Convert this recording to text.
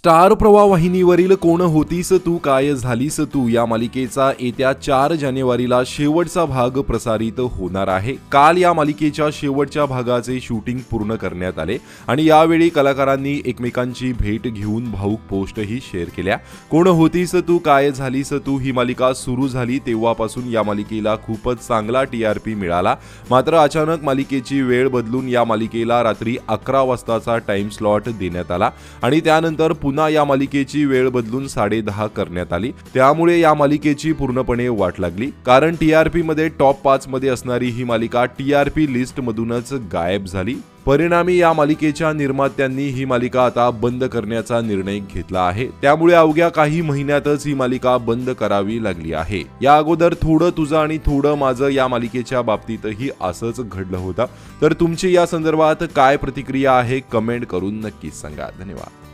Star प्रवाह वाहिनीवरील कोण होतीस तू काय झालीस तू? या मालिकेचा येत्या चार जानेवारीला शेवटचा भाग प्रसारित होणार आहे. काल या मालिकेच्या शेवटच्या भागाचे शूटिंग पूर्ण करण्यात आले आणि यावेळी कलाकारांनी एकमेकांची भेट घेऊन भाऊक पोस्टही शेअर केल्या. कोण होतीस तू काय झालीस तू? ही मालिका सुरू झाली तेव्हापासून या मालिकेला खूपच चांगला टीआरपी मिळाला. मात्र अचानक मालिकेची वेळ बदलून या मालिकेला रात्री अकरा वाजताचा टाइम स्लॉट देण्यात आला आणि त्यानंतर पुन्हा या मालिकेची वेळ बदलून साडेदहा करण्यात आली. त्यामुळे या मालिकेची पूर्णपणे वाट लागली. कारण टीआरपी मध्ये टॉप पाच मध्ये असणारी ही मालिका टीआरपी लिस्ट मधूनच गायब झाली. परिणामी या मालिकेच्या निर्मात्यांनी ही मालिका आता बंद करण्याचा निर्णय घेतला आहे. त्यामुळे अवघ्या काही महिन्यातच ही मालिका बंद करावी लागली आहे. या अगोदर थोडं तुझं आणि थोडं माझं या मालिकेच्या बाबतीतही असंच घडलं होतं. तर तुमची या संदर्भात काय प्रतिक्रिया आहे कमेंट करून नक्कीच सांगा. धन्यवाद.